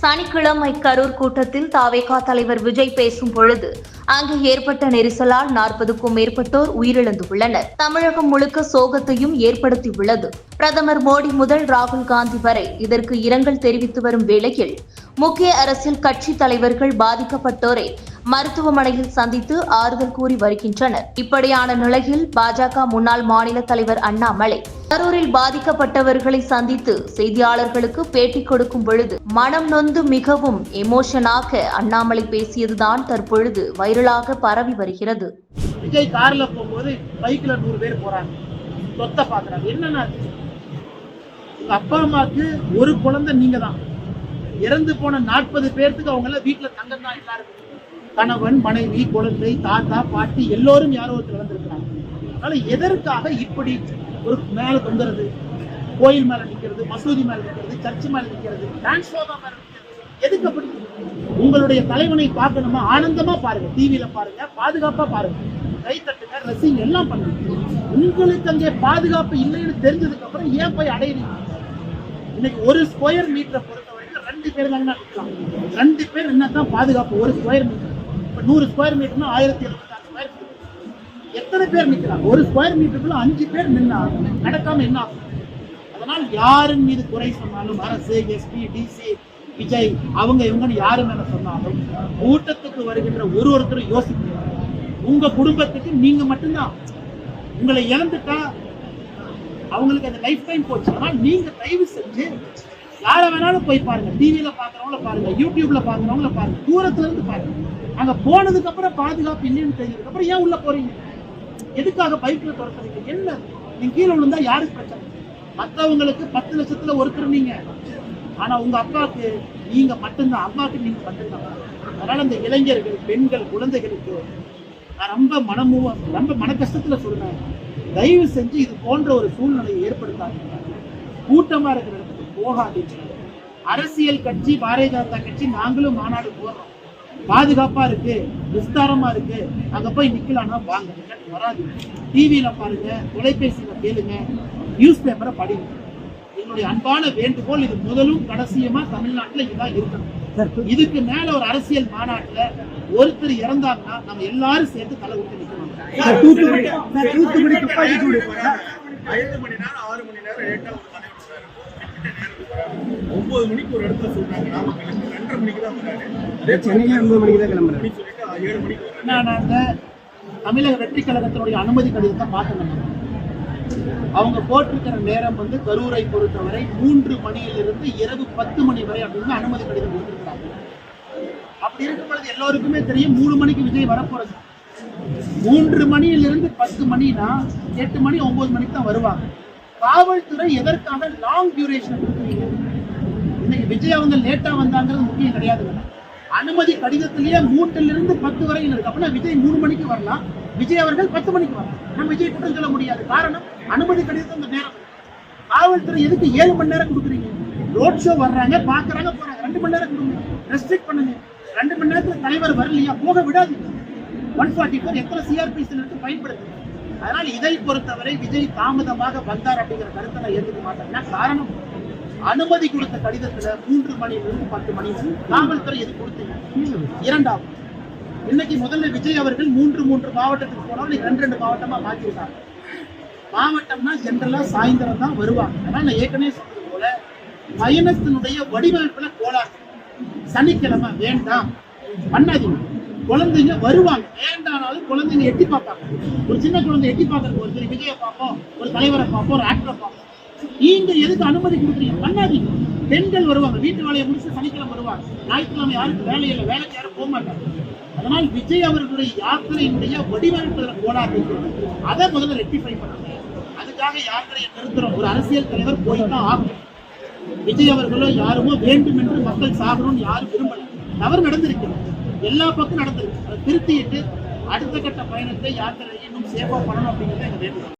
சனிக்கிழமை கரூர் கூட்டத்தில் தாவேகா தலைவர் விஜய் பேசும் பொழுது அங்கு ஏற்பட்ட நெரிசலால் நாற்பதுக்கும் மேற்பட்டோர் உயிரிழந்துள்ளனர். தமிழகம் முழுக்க சோகத்தையும் ஏற்படுத்தியுள்ளது. பிரதமர் மோடி முதல் ராகுல் காந்தி வரை இதற்கு இரங்கல் தெரிவித்து வரும் வேளையில் முக்கிய அரசியல் கட்சி தலைவர்கள் பாதிக்கப்பட்டோரை மருத்துவமனையில் சந்தித்து ஆறுதல் கூறி வருகின்றனர். இப்படியான நிலையில் பாஜக முன்னாள் மாநில தலைவர் அண்ணாமலை கரூரில் பாதிக்கப்பட்டவர்களை சந்தித்து செய்தியாளர்களுக்கு பேட்டி கொடுக்கும் பொழுது மனம் நொந்து மிகவும் எமோஷனாக அண்ணாமலை பேசியதுதான் தற்பொழுது வைரலாக பரவி வருகிறது. விஜய் கார்ல போகும்போது பைக்ல நூறு பேர் போறாங்க. சொத்தை பாக்குறாங்க. என்னன்னா உங்க அப்பா அம்மாக்கு ஒரு குழந்தை நீங்க தான் இறந்து போன நாற்பது பேர்த்துக்கு அவங்க எல்லாம் வீட்டுல தங்கம் தான் எல்லாருக்கும். கணவன் மனைவி குழந்தை தாத்தா பாட்டி எல்லோரும் யாரோ ஒருத்தர் வந்திருக்கிறாங்க அதனால எதற்காக இப்படி ஒரு மேல தொங்குறது கோயில் மேல நிக்கிறது மசூதி மேல நிக்கிறது சர்ச் மேல நிக்கிறது டிரான்ஸ்ஃபார்மர் மேல நிற்கிறது எதுக்கு அப்படி? உங்களுடைய தலைவனை பார்க்கணுமா ஆனந்தமா பாருங்க. டிவியில பாருங்க பாதுகாப்பா பாருங்க. கை தட்டுங்க ரசிங் எல்லாம் பண்ணுங்க. உங்களுக்கு அங்கே பாதுகாப்பு இல்லைன்னு தெரிஞ்சதுக்கு அப்புறம் ஏன் போய் அடையிறீங்க? இன்னைக்கு ஒரு ஸ்கொயர் மீட்டரை ரெண்டு பேர் தாங்க நிற்கலாம் ரெண்டு பேர் என்ன தான் பாதுகாப்பு? ஒரு ஸ்கொயர் மீட்டர் இப்போ நூறு ஸ்கொயர் மீட்டர்னா ஆயிரத்தி எழுபத்தாறு ஸ்கொயர் மீட்டர் எத்தனை பேர் நிற்கிறாங்க ஒரு ஸ்கொயர் மீட்டருக்குள்ள அஞ்சு பேர் நின்னா நடக்காம என்ன ஆகும்? அதனால் யாரின் மீது குறை சொன்னாலும் அரசு எஸ்பி டிசி விஜய் அவங்க இவங்கன்னு யாரு மேல சொன்னாலும் கூட்டத்துக்கு வருகின்ற ஒரு ஒருத்தரும் யோசிக்க உங்க குடும்பத்துக்கு நீங்க மட்டும்தான். உங்களை இழந்துட்டா அவங்களுக்கு அந்த லைஃப் டைம் போச்சுன்னா நீங்க தயவு செஞ்சு யாரை வேணாலும் போய் பாருங்க. டிவியில பாக்குறவங்கள பாருங்க. யூடியூப்ல பாக்குறவங்கள பாருங்க. தூரத்துல இருந்து பாருங்க. அங்க போனதுக்கு அப்புறம் பாதுகாப்பு இல்லைன்னு தெரிஞ்சதுக்கு அப்புறம் ஏன் உள்ள போறீங்க? எதுக்காக பைக்ல துரத்துறீங்க? என்ன? நீங்க கீழே விழுந்தா யாருக்கு பிரச்சனை? மற்றவங்களுக்கு பத்து லட்சத்துல ஒருத்தர் நீங்க. ஆனா உங்க அப்பாவுக்கு நீங்க மட்டும்தான். அம்மாவுக்கு நீங்க மட்டும்தான். அதனால இந்த இளைஞர்கள் பெண்கள் குழந்தைகளுக்கு நான் ரொம்ப மனமூவ ரொம்ப மன கஷ்டத்துல சொல்றேன். தயவு செஞ்சு இது போன்ற ஒரு சூழ்நிலையை ஏற்படுத்தாங்க கூட்டமா இருக்கிற போகாதீங்க அரசியல் கட்சி பாரதிய ஜனதா கட்சி நாங்களும் மாநாடு போடுறோம். பாதுகாப்பா இருக்கு விஸ்தாரமா இருக்கு. அங்க போய் நிக்கலாம்னா வாங்க வராது. டிவியில பாருங்க தொலைபேசியில கேளுங்க நியூஸ் பேப்பரை படிங்க. என்னுடைய அன்பான வேண்டுகோள் இது முதலும் கடைசியுமா தமிழ்நாட்டுல இதுதான் இருக்கணும். இதுக்கு மேல ஒரு அரசியல் மாநாட்டுல ஒருத்தர் இறந்தாங்கன்னா நம்ம எல்லாரும் சேர்த்து தலை விட்டு நிக்கணும். ஐந்து மணி நேரம் ஆறு மணி நேரம் லேட்டா ஒரு தலைவர் ஒன்பது மணிக்கு ஒரு இடத்துல சொல்றாங்க. நாமக்கலுக்கு ரெண்டரை மணிக்கு தான் வராரு அதே சென்னையில ஒன்பது மணிக்கு தான் கிளம்புறாரு மணி சொல்லிட்டு ஏழு மணிக்கு நான் அந்த தமிழக வெற்றி கழகத்தினுடைய அனுமதி கடிதத்தை பார்த்தேன் அவங்க போட்டிருக்கிற நேரம் வந்து கரூரை பொறுத்தவரை மூன்று மணியிலிருந்து இரவு பத்து மணி வரை அப்படின்னு அனுமதி கடிதம் கொடுத்திருக்காங்க. அப்படி இருக்கும் பொழுது எல்லோருக்குமே தெரியும் மூணு மணிக்கு விஜய் வரப்போறது. மூன்று மணியிலிருந்து பத்து மணினா எட்டு மணி ஒன்பது மணிக்கு தான் வருவாங்க. காவல்துறை எதற்காக லாங் டியூரேஷன் கொடுக்குறீங்க இன்னைக்கு விஜய் அவங்க லேட்டா வந்தாங்கிறது முக்கியம் கிடையாது. அனுமதி கடிதத்திலேயே மூன்றுல இருந்து பத்து வரையில் இருக்கு. அப்படின்னா விஜய் மூணு மணிக்கு வரலாம். விஜய் அவர்கள் பத்து மணிக்கு வரலாம். நம்ம விஜய் குற்றம் சொல்ல முடியாது. காரணம் அனுமதி கடிதம் அந்த நேரம். காவல்துறை எதுக்கு ஏழு மணி நேரம் கொடுக்குறீங்க? ரோட் ஷோ வர்றாங்க பாக்குறாங்க போறாங்க. ரெண்டு மணி நேரம் கொடுங்க. ரெஸ்ட்ரிக்ட் பண்ணுங்க. ரெண்டு மணி நேரத்துல தலைவர் வரலையா? போக விடாது ஒன் ஃபார்ட்டி ஃபோர் எத்தனை சிஆர்பிசி இருக்கு? பயன்படுத்துங்க. அதனால் இதை பொறுத்தவரை விஜய் தாமதமாக வந்தார் அப்படிங்கிற கருத்தை நான் ஏற்றுக்க மாட்டேன்னா காரணம்? அனுமதி கொடுத்த கடிதத்துல மூன்று மணியிலிருந்து பத்து மணி வரை காவல்துறை எது கொடுத்தீங்க இரண்டாவது இன்னைக்கு முதல்ல விஜய் அவர்கள் மூன்று மூன்று மாவட்டத்துக்கு போனவங்க ரெண்டு ரெண்டு மாவட்டமா மாத்திருக்காங்க. மாவட்டம்னா ஜென்ரலா சாயந்தரம் தான் வருவாங்க. ஆனால் நான் ஏற்கனவே சொன்னது போல பயணத்தினுடைய வடிவமைப்புல கோளாறு. சனிக்கிழமை வேண்டாம். பண்ணாதீங்க. குழந்தைங்க வருவாங்க. வேண்டானாலும் குழந்தைங்க எட்டி பார்ப்பாங்க. ஒரு சின்ன குழந்தை எட்டி பார்க்கறது ஒரு விஜயை பார்ப்போம் ஒரு தலைவரை பார்ப்போம் ஒரு ஆக்டரை பார்ப்போம். நீங்க எதுக்கு அனுமதி கொடுக்குறீங்க? பண்ணாதீங்க. பெண்கள் வருவாங்க. வீட்டு வேலையை முடிச்சு சனிக்கிழமை வருவாங்க. ஞாயிற்றுக்கிழமை யாருக்கு வேலை இல்லை வேலைக்கு யாரும் போக மாட்டாங்க. அதனால் விஜய் அவர்களுடைய யாத்திரையினுடைய வடிவமைப்புல கோளாறு இருக்கிறது அதை முதல்ல ரெக்டிஃபை பண்ணுங்க. அதுக்காக யாத்திரையை நிறுத்துறோம். ஒரு அரசியல் தலைவர் போய் தான் ஆகும் விஜய் அவர்களோ யாருமோ வேண்டும் என்று மக்கள் சாகணும்னு யாரும் விரும்பல. தவறு நடந்திருக்கிறது. எல்லா பக்கம் நடந்திருக்கு. அதை திருத்திட்டு அடுத்த கட்ட பயணத்தை யாத்திரையை இன்னும் சேஃபாக பண்ணணும் அப்படிங்கிறது எங்கள் வேண்டுகோள்